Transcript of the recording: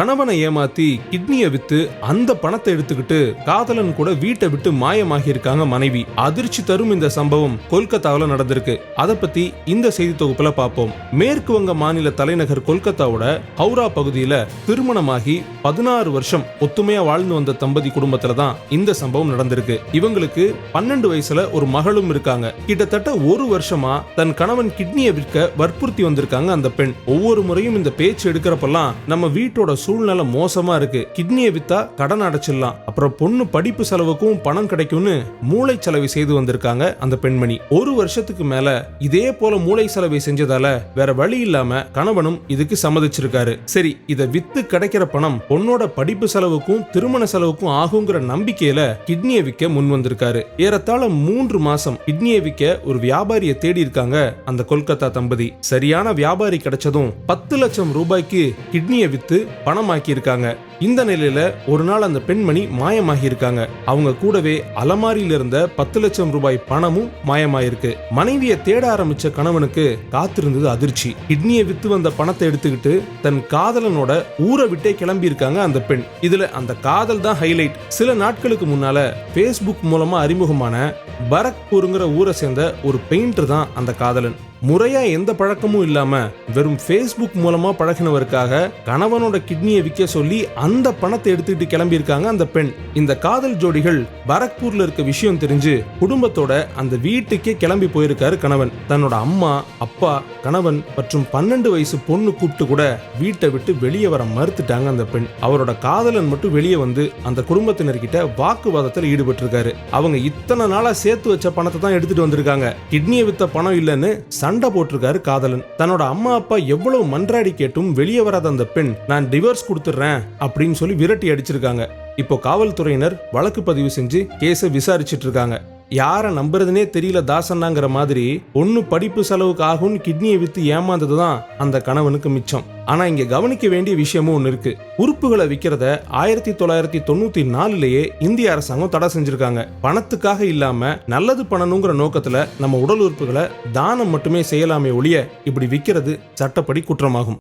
கணவனை ஏமாத்தி கிட்னியை வித்து அந்த பணத்தை எடுத்துக்கிட்டு காதலன் கூட வீட்டை விட்டு மாயமாகி இருக்காங்க மனைவி. அதிர்ச்சி தரும் இந்த சம்பவம் கொல்கத்தாவில் நடந்திருக்கு. அதை பத்தி இந்த செய்தி தொகுப்புல பார்ப்போம். மேற்கு வங்க மாநில தலைநகர் கொல்கத்தாவோட ஹவுரா பகுதியில திருமணமாகி பதினாறு வருஷம் ஒத்துமையா வாழ்ந்து வந்த தம்பதி குடும்பத்துல தான் இந்த சம்பவம் நடந்திருக்கு. இவங்களுக்கு பன்னெண்டு வயசுல ஒரு மகளும் இருக்காங்க. கிட்டத்தட்ட ஒரு வருஷமா தன் கணவன் கிட்னியை விற்க வற்புறுத்தி வந்திருக்காங்க அந்த பெண். ஒவ்வொரு முறையும் இந்த பேச்சு எடுக்கிறப்பெல்லாம் நம்ம வீட்டோட சூழ்நிலை மோசமா இருக்கு. கிட்னியை வித்தா கடன் அடைச்சிடலாம். அப்புறம் பொண்ணு படிப்பு செலவுக்கும் பணம் கிடைக்கும்னு மூளை செலவை செய்து வந்திருக்காங்க அந்த பெண்மணி. ஒரு வருஷத்துக்கு மேல இதே போல மூளை செலவை செஞ்சதால வேற வழி இல்லாம கணவனும் இதுக்கு சம்மதிச்சிருக்காரு. சரி இத வித்து கிடைக்கிற பணம் பொண்ணோட படிப்பு செலவுக்கும் திருமண செலவுக்கும் ஆகுங்கிற நம்பிக்கையில கிட்னியை விற்க முன் வந்திருக்காரு. ஏறத்தாழ மூன்று மாசம் கிட்னியை விற்க ஒரு வியாபாரியை தேடி இருக்காங்க அந்த கொல்கத்தா தம்பதி. சரியான வியாபாரி கிடைச்சதும் பத்து லட்சம் ரூபாய்க்கு கிட்னியை வித்து பணம் இருக்காங்க இந்த நிலையில ஒரு நாள் அந்த பெண்மணி மாயமாகி இருக்காங்க அவங்க கூடவே அலமாரியில இருந்த பத்து லட்சம் ரூபாய் பணமும் மாயமாயிருக்கு. மனைவியை தேட ஆரம்பிச்ச கணவனுக்கு காத்திருந்தது அதிர்ச்சி. கிட்னியை வித்து வந்த பணத்தை எடுத்துக்கிட்டு தன் காதலனோட ஊரை விட்டே கிளம்பி இருக்காங்க அந்த பெண். இதுல அந்த காதல் தான் ஹைலைட் சில நாட்களுக்கு முன்னால ஃபேஸ்புக் மூலமா அறிமுகமான பரக்பூருங்கிற ஊரை சேர்ந்த ஒரு பெயிண்டர் தான் அந்த காதலன். முறையா எந்த பழக்கமும் இல்லாம வெறும் ஃபேஸ்புக் மூலமா பழகினவருக்காக கணவனோட கிட்னியை விற்க சொல்லி அந்த பணத்தை எடுத்துக்கிட்டு கிளம்பியிருக்காங்க அந்த பெண். இந்த காதல் ஜோடிகள் பரக்பூர்ல இருக்க விஷயம் தெரிஞ்சு குடும்பத்தோட அந்த வீட்டுக்கே கிளம்பி போயிருக்காரு கணவன். தன்னோட அம்மா அப்பா கணவன் மற்றும் பன்னெண்டு வயசு பொண்ணு கூப்பிட்டு கூட வீட்டை விட்டு வெளியே வர மறுத்துட்டாங்க அந்த பெண். அவரோட காதலன் மட்டும் வெளியே வந்து அந்த குடும்பத்தினர்கிட்ட வாக்குவாதத்தில் ஈடுபட்டிருக்காரு. அவங்க இத்தனை நாளா சேர்த்து வச்ச பணத்தை தான் எடுத்துட்டு வந்திருக்காங்க. கிட்னியை வித்த பணம் இல்லைன்னு சண்டை போட்டிருக்காரு காதலன். தன்னோட அம்மா அப்பா எவ்வளவு மன்றாடி கேட்டும் வெளியே வராத அந்த பெண் நான் டிவோர்ஸ் கொடுத்துட்றேன் அப்படின்னு சொல்லி விரட்டி அடிச்சிருக்காங்க. இப்போ காவல்துறையினர் வழக்கு பதிவு செஞ்சு கேஸை விசாரிச்சிட்டு இருக்காங்க. யாரை நம்புறதுனே தெரியல தாசன்னாங்கிற மாதிரி ஒன்னு படிப்பு செலவுக்கு ஆகும்னு கிட்னியை வித்து ஏமாந்தது தான் அந்த கணவனுக்கு மிச்சம். ஆனா இங்க கவனிக்க வேண்டிய விஷயமும் ஒன்று இருக்கு. உறுப்புகளை விற்கிறத ஆயிரத்தி தொள்ளாயிரத்தி தொண்ணூத்தி நாலுலயே இந்திய அரசாங்கம் தடை செஞ்சிருக்காங்க. பணத்துக்காக இல்லாம நல்லது பண்ணணுங்கிற நோக்கத்துல நம்ம உடல் உறுப்புகளை தானம் மட்டுமே செய்யலாமே ஒழிய இப்படி விற்கிறது சட்டப்படி குற்றமாகும்.